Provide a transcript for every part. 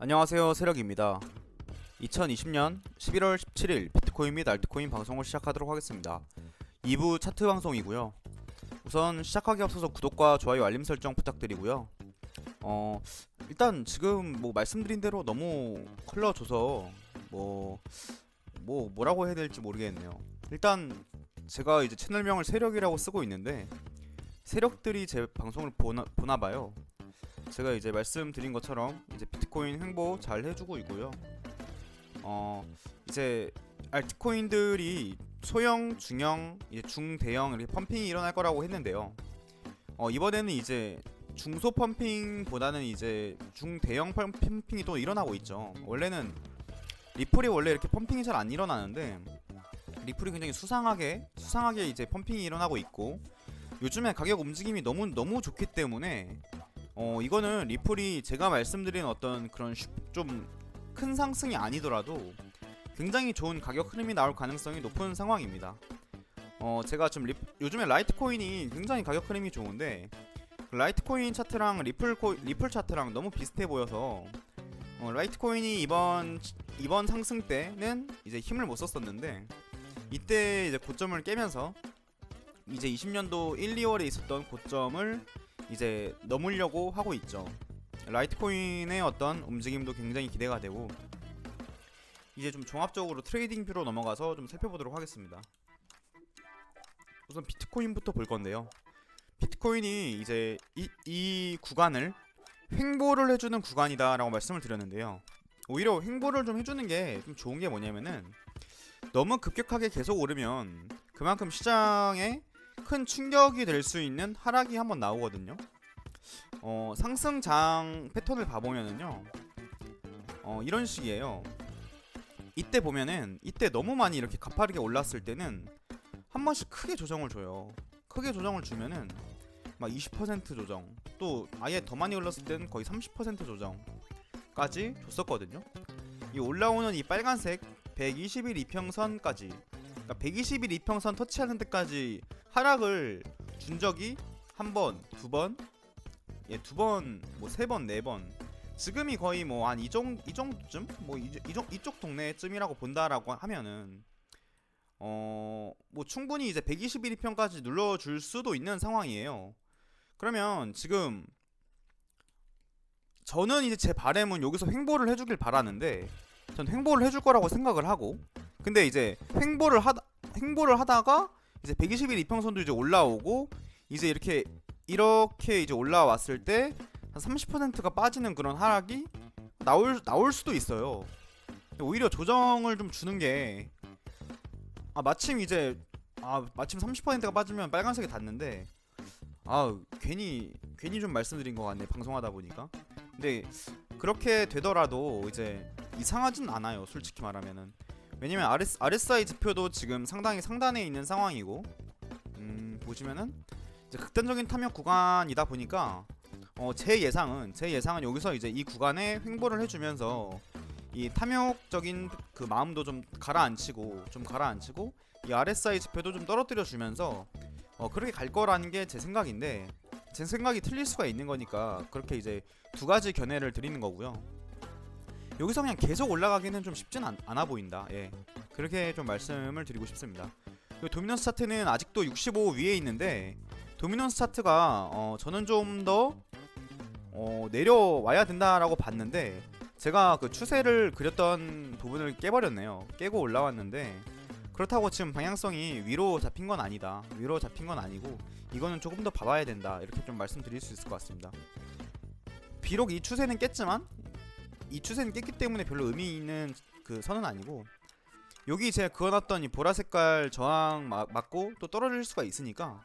안녕하세요 세력입니다. 2020년 11월 17일 비트코인 및 알트코인 방송을 시작하도록 하겠습니다. 2부 차트 방송이고요. 우선 시작하기 앞서서 구독과 좋아요 알림 설정 부탁드리고요. 어 일단 지금 뭐 말씀드린 대로 너무 흘러줘서 뭐뭐 뭐라고 해야 될지 모르겠네요. 일단 제가 이제 채널명을 세력이라고 쓰고 있는데 세력들이 제 방송을 보나, 보나 봐요 제가 이제 말씀드린 것처럼 이제 비트코인 횡보 잘 해주고 있고요. 어 이제 알트코인들이 소형, 중형, 이제 중대형 이렇게 펌핑이 일어날 거라고 했는데요. 어 이번에는 이제 중소 펌핑보다는 이제 중대형 펌- 펌핑이 또 일어나고 있죠. 원래는 리플이 원래 이렇게 펌핑이 잘 안 일어나는데 리플이 굉장히 수상하게 수상하게 이제 펌핑이 일어나고 있고 요즘에 가격 움직임이 너무 너무 좋기 때문에 어 이거는 리플이 제가 말씀드린 어떤 그런 좀 큰 상승이 아니더라도 굉장히 좋은 가격 흐름이 나올 가능성이 높은 상황입니다. 어 제가 지금 리, 요즘에 라이트코인이 굉장히 가격 흐름이 좋은데 그 라이트코인 차트랑 리플 코, 리플 차트랑 너무 비슷해 보여서 어, 라이트코인이 이번 이번 상승 때는 이제 힘을 못 썼었는데 이때 이제 고점을 깨면서 이제 20년도 1, 2월에 있었던 고점을 이제 넘으려고 하고 있죠. 라이트코인의 어떤 움직임도 굉장히 기대가 되고 이제 좀 종합적으로 트레이딩 뷰로 넘어가서 좀 살펴보도록 하겠습니다. 우선 비트코인부터 볼 건데요. 비트코인이 이제 이, 이 구간을 횡보를 해주는 구간이다라고 말씀을 드렸는데요. 오히려 횡보를 좀 해주는 게 좀 좋은 게 뭐냐면은 너무 급격하게 계속 오르면 그만큼 시장에 큰 충격이 될 수 있는 하락이 한번 나오거든요. 어, 상승장 패턴을 봐보면은요, 어, 이런 식이에요. 이때 보면은 이때 너무 많이 이렇게 가파르게 올랐을 때는 한 번씩 크게 조정을 줘요. 크게 조정을 주면은 막 20% 조정, 또 아예 더 많이 올랐을 때는 거의 30% 조정까지 줬었거든요. 이 올라오는 이 빨간색 120일 이평선까지 그러니까 120일 이평선 터치하는 데까지 하락을 준 적이 한 번, 두 번, 예, 두 번, 뭐 세 번, 네 번. 지금이 거의 뭐 한 이 정도 이 정도쯤, 뭐 이, 이, 정- 이쪽 동네쯤이라고 본다라고 하면은 어, 뭐 충분히 이제 121 편까지 눌러줄 수도 있는 상황이에요. 그러면 지금 저는 이제 제 바램은 여기서 횡보를 해주길 바라는데 전 횡보를 해줄 거라고 생각을 하고 근데 이제 횡보를 하다 횡보를 하다가 이제 121 이평선도 이제 올라오고 이제 이렇게 이렇게 이제 올라왔을 때 한 30%가 빠지는 그런 하락이 나올 나올 수도 있어요. 오히려 조정을 좀 주는 게 아, 마침 이제 아, 마침 30%가 빠지면 빨간색이 닿는데 아, 괜히 괜히 좀 말씀드린 것 같네. 방송하다 보니까. 근데 그렇게 되더라도 이제 이상하진 않아요. 솔직히 말하면은. 왜냐면 RS, RSI 지표도 지금 상당히 상단에 있는 상황이고 음, 보시면은 이제 극단적인 탐욕 구간이다 보니까 어, 제 예상은 제 예상은 여기서 이제 이 구간에 횡보를 해주면서 이 탐욕적인 그 마음도 좀 가라앉히고 좀 가라앉히고 이 RSI 지표도 좀 떨어뜨려 주면서 어, 그렇게 갈 거라는 게 제 생각인데 제 생각이 틀릴 수가 있는 거니까 그렇게 이제 두 가지 견해를 드리는 거고요. 여기서 그냥 계속 올라가기는 좀 쉽진 않, 않아 보인다. 예. 그렇게 좀 말씀을 드리고 싶습니다. 도미넌스 차트는 아직도 65 위에 있는데 도미넌스 차트가 어, 저는 좀더 어, 내려와야 된다라고 봤는데 제가 그 추세를 그렸던 부분을 깨버렸네요. 깨고 올라왔는데 그렇다고 지금 방향성이 위로 잡힌 건 아니다. 위로 잡힌 건 아니고 이거는 조금 더 봐봐야 된다. 이렇게 좀 말씀드릴 수 있을 것 같습니다. 비록 이 추세는 깼지만 이 추세는 깼기 때문에 별로 의미 있는 그 선은 아니고 여기 제가 그어놨던 이 보라 색깔 저항 마- 맞고 또 떨어질 수가 있으니까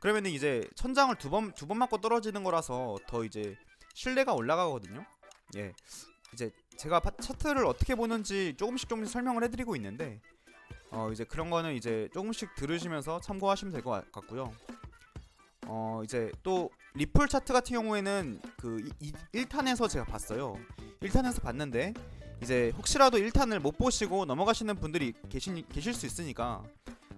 그러면은 이제 천장을 두 번 두 번 맞고 떨어지는 거라서 더 이제 신뢰가 올라가거든요. 예, 이제 제가 파- 차트를 어떻게 보는지 조금씩 조금씩 설명을 해드리고 있는데 어 이제 그런 거는 이제 조금씩 들으시면서 참고하시면 될 것 같고요. 어 이제 또 리플 차트 같은 경우에는 그 1탄에서 제가 봤어요. 1탄에서 봤는데 이제 혹시라도 1탄을 못 보시고 넘어가시는 분들이 계신 계실 수 있으니까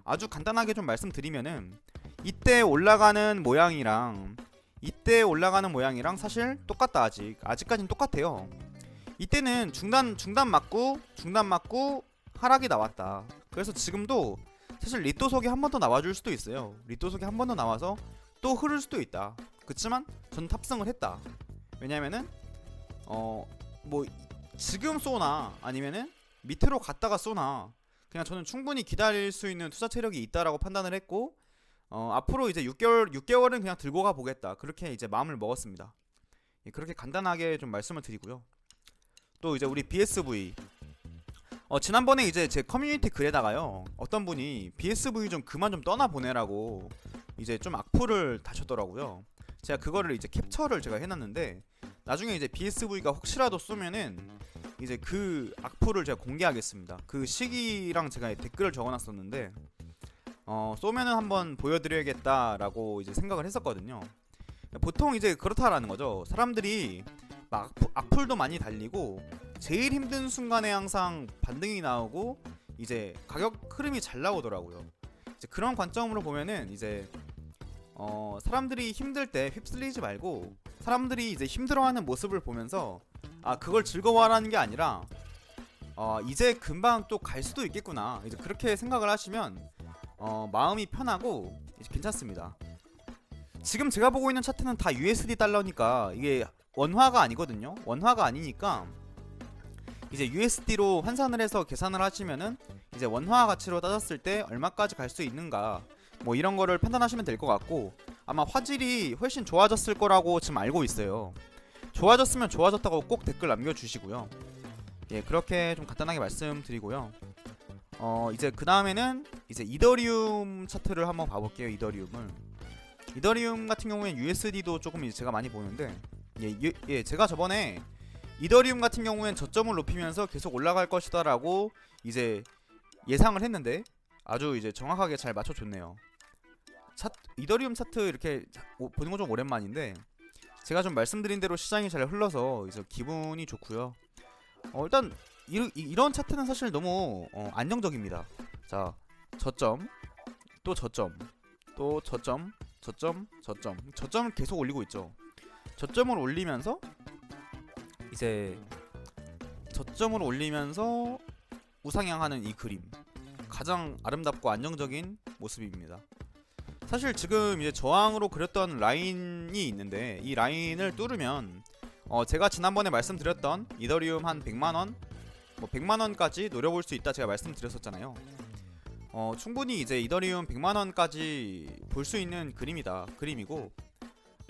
아주 간단하게 좀 말씀드리면은 이때 올라가는 모양이랑 이때 올라가는 모양이랑 사실 똑같다 아직 아직까지는 똑같아요. 이때는 중단 중단 맞고 중단 맞고 하락이 나왔다. 그래서 지금도 사실 리또석이 한 번 더 나와줄 수도 있어요. 리또석이 한 번 더 나와서 또 흐를 수도 있다. 그렇지만 전 탑승을 했다. 왜냐면은 어 뭐 지금 쏘나 아니면은 밑으로 갔다가 쏘나 그냥 저는 충분히 기다릴 수 있는 투자 체력이 있다라고 판단을 했고 어 앞으로 이제 6개월 6개월은 그냥 들고 가 보겠다. 그렇게 이제 마음을 먹었습니다. 예, 그렇게 간단하게 좀 말씀을 드리고요. 또 이제 우리 BSV 어 지난번에 이제 제 커뮤니티 글에다가요 어떤 분이 BSV 좀 그만 좀 떠나 보내라고 이제 좀 악플을 다셨더라고요. 제가 그거를 이제 캡처를 제가 해놨는데 나중에 이제 BSV가 혹시라도 쏘면은 이제 그 악플을 제가 공개하겠습니다. 그 시기랑 제가 댓글을 적어놨었는데 어 쏘면은 한번 보여드려야겠다라고 이제 생각을 했었거든요. 보통 이제 그렇다라는 거죠. 사람들이 막 악플, 악플도 많이 달리고 제일 힘든 순간에 항상 반등이 나오고 이제 가격 흐름이 잘 나오더라고요. 이제 그런 관점으로 보면은 이제 어 사람들이 힘들 때 휩쓸리지 말고 사람들이 이제 힘들어하는 모습을 보면서 아 그걸 즐거워하라는 게 아니라 어 이제 금방 또 갈 수도 있겠구나 이제 그렇게 생각을 하시면 어 마음이 편하고 이제 괜찮습니다. 지금 제가 보고 있는 차트는 다 USD 달러니까 이게 원화가 아니거든요. 원화가 아니니까 이제 USD로 환산을 해서 계산을 하시면은 이제 원화 가치로 따졌을 때 얼마까지 갈 수 있는가 뭐 이런 거를 판단하시면 될 것 같고 아마 화질이 훨씬 좋아졌을 거라고 지금 알고 있어요. 좋아졌으면 좋아졌다고 꼭 댓글 남겨주시고요. 예 그렇게 좀 간단하게 말씀드리고요. 어 이제 그 다음에는 이제 이더리움 차트를 한번 봐볼게요. 이더리움을 이더리움 같은 경우엔 USD도 조금 제가 많이 보는데 예, 예, 예 제가 저번에 이더리움 같은 경우엔 저점을 높이면서 계속 올라갈 것이다라고 이제 예상을 했는데 아주 이제 정확하게 잘 맞춰줬네요. 차, 이더리움 차트 이렇게 보는 건 좀 오랜만인데 제가 좀 말씀드린 대로 시장이 잘 흘러서 이제 기분이 좋고요. 어, 일단 이, 이, 런 차트는 사실 너무 어, 안정적입니다. 자 저점 또 저점 또 저점 저점 저점 저점을 계속 올리고 있죠. 저점을 올리면서 이제 저점을 올리면서 우상향하는 이 그림 가장 아름답고 안정적인 모습입니다. 사실 지금 이제 저항으로 그렸던 라인이 있는데 이 라인을 뚫으면 어 제가 지난번에 말씀드렸던 이더리움 한 100만 원, 뭐 100만 원까지 노려볼 수 있다 제가 말씀드렸었잖아요. 어 충분히 이제 이더리움 100만 원까지 볼 수 있는 그림이다 그림이고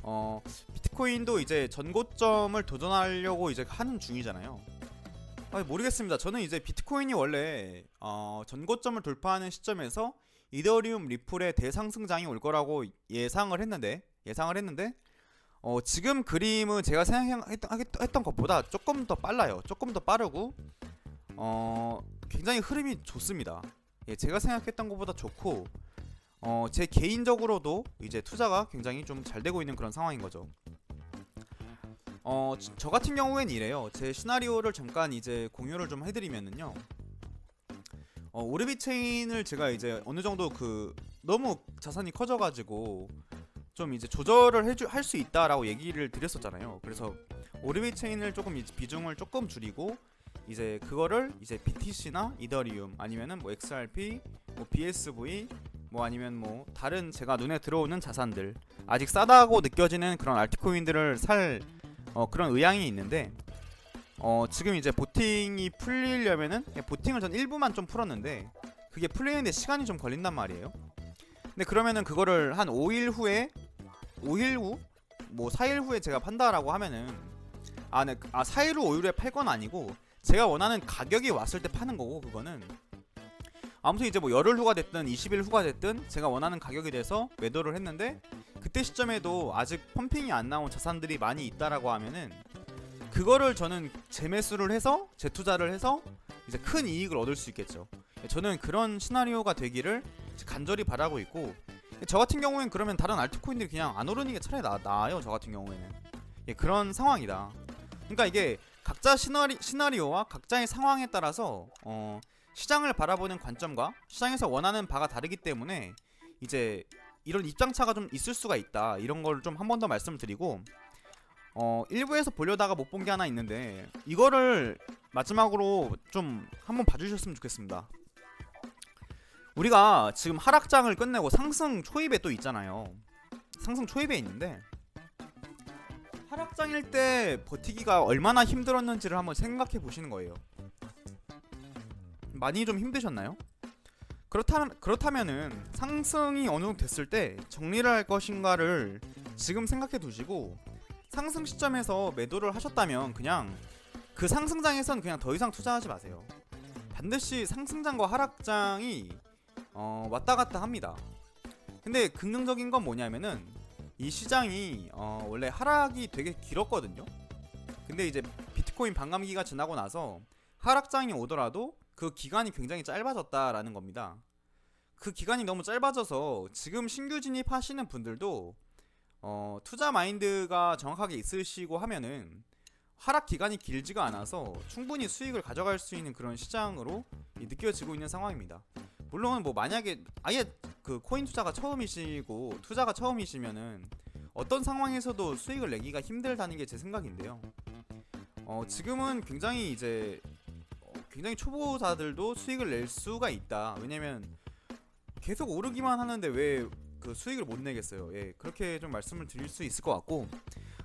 어 비트코인도 이제 전고점을 도전하려고 이제 하는 중이잖아요. 아 모르겠습니다. 저는 이제 비트코인이 원래 어 전고점을 돌파하는 시점에서 이더리움 리플의 대상승장이 올 거라고 예상을 했는데 예상을 했는데 어 지금 그림은 제가 생각했던 했던 것보다 조금 더 빨라요. 조금 더 빠르고 어 굉장히 흐름이 좋습니다. 예, 제가 생각했던 것보다 좋고 어, 제 개인적으로도 이제 투자가 굉장히 좀 잘 되고 있는 그런 상황인 거죠. 어, 저- 저 같은 경우엔 이래요. 제 시나리오를 잠깐 이제 공유를 좀 해드리면은요. 어, 오르비 체인을 제가 이제 어느 정도 그 너무 자산이 커져가지고 좀 이제 조절을 해주 할 수 있다라고 얘기를 드렸었잖아요. 그래서 오르비 체인을 조금 이제 비중을 조금 줄이고 이제 그거를 이제 BTC나 이더리움 아니면은 뭐 XRP, 뭐 BSV 뭐 아니면 뭐 다른 제가 눈에 들어오는 자산들 아직 싸다고 느껴지는 그런 알트코인들을 살 어, 그런 의향이 있는데 어, 지금 이제 보팅이 풀리려면은 보팅을 전 일부만 좀 풀었는데 그게 풀리는데 시간이 좀 걸린단 말이에요. 근데 그러면은 그거를 한 5일 후에 5일 후? 뭐 4일 후에 제가 판다라고 하면은 아, 네, 아 4일 후 5일 후에 팔 건 아니고 제가 원하는 가격이 왔을 때 파는 거고 그거는 아무튼 이제 뭐 열흘 후가 됐든 20일 후가 됐든 제가 원하는 가격이 돼서 매도를 했는데 그때 시점에도 아직 펌핑이 안 나온 자산들이 많이 있다라고 하면은 그거를 저는 재매수를 해서 재투자를 해서 이제 큰 이익을 얻을 수 있겠죠. 저는 그런 시나리오가 되기를 간절히 바라고 있고 저 같은 경우엔 그러면 다른 알트코인들이 그냥 안 오르는 게 차라리 나, 나아요. 저 같은 경우에는 예, 그런 상황이다. 그러니까 이게 각자 시나리, 시나리오와 각자의 상황에 따라서 어, 시장을 바라보는 관점과 시장에서 원하는 바가 다르기 때문에 이제 이런 입장차가 좀 있을 수가 있다. 이런 걸 좀 한 번 더 말씀드리고 어 1부에서 보려다가 못 본 게 하나 있는데 이거를 마지막으로 좀 한번 봐주셨으면 좋겠습니다. 우리가 지금 하락장을 끝내고 상승 초입에 또 있잖아요. 상승 초입에 있는데 하락장일 때 버티기가 얼마나 힘들었는지를 한번 생각해 보시는 거예요. 많이 좀 힘드셨나요? 그렇다면 그렇다면은 상승이 어느 정도 됐을 때 정리를 할 것인가를 지금 생각해 두시고 상승 시점에서 매도를 하셨다면 그냥 그 상승장에선 그냥 더 이상 투자하지 마세요. 반드시 상승장과 하락장이 어, 왔다 갔다 합니다. 근데 긍정적인 건 뭐냐면은 이 시장이 어, 원래 하락이 되게 길었거든요. 근데 이제 비트코인 반감기가 지나고 나서 하락장이 오더라도 그 기간이 굉장히 짧아졌다라는 겁니다. 그 기간이 너무 짧아져서 지금 신규 진입하시는 분들도 어, 투자 마인드가 정확하게 있으시고 하면은 하락 기간이 길지가 않아서 충분히 수익을 가져갈 수 있는 그런 시장으로 이 느껴지고 있는 상황입니다. 물론 뭐 만약에 아예 그 코인 투자가 처음이시고 투자가 처음이시면은 어떤 상황에서도 수익을 내기가 힘들다는 게 제 생각인데요. 어, 지금은 굉장히 이제 어, 굉장히 초보자들도 수익을 낼 수가 있다. 왜냐면 계속 오르기만 하는데 왜 그 수익을 못 내겠어요. 예, 그렇게 좀 말씀을 드릴 수 있을 것 같고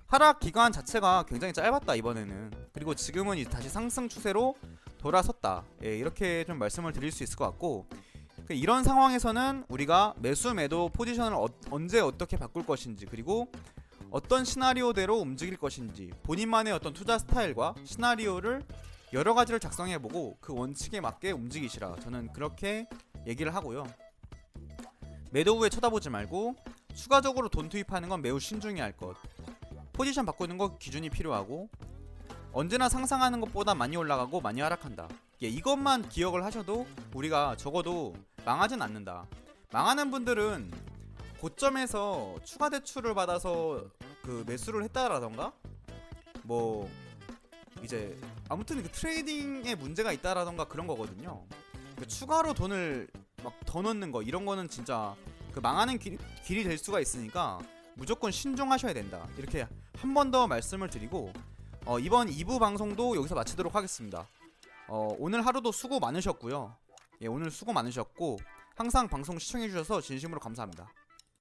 하락 기간 자체가 굉장히 짧았다 이번에는 그리고 지금은 다시 상승 추세로 돌아섰다. 예, 이렇게 좀 말씀을 드릴 수 있을 것 같고 그 이런 상황에서는 우리가 매수 매도 포지션을 어, 언제 어떻게 바꿀 것인지 그리고 어떤 시나리오대로 움직일 것인지 본인만의 어떤 투자 스타일과 시나리오를 여러 가지를 작성해보고 그 원칙에 맞게 움직이시라 저는 그렇게 얘기를 하고요. 매도 후에 쳐다보지 말고 추가적으로 돈 투입하는 건 매우 신중히 할 것. 포지션 바꾸는 거 기준이 필요하고 언제나 상상하는 것보다 많이 올라가고 많이 하락한다. 예, 이것만 기억을 하셔도 우리가 적어도 망하진 않는다. 망하는 분들은 고점에서 추가 대출을 받아서 그 매수를 했다라던가 뭐 이제 아무튼 그 트레이딩에 문제가 있다라던가 그런 거거든요. 그 추가로 돈을 막 더 넣는 거 이런 거는 진짜 그 망하는 길, 길이 될 수가 있으니까 무조건 신중하셔야 된다. 이렇게 한 번 더 말씀을 드리고 어, 이번 2부 방송도 여기서 마치도록 하겠습니다. 어, 오늘 하루도 수고 많으셨고요. 예, 오늘 수고 많으셨고 항상 방송 시청해 주셔서 진심으로 감사합니다.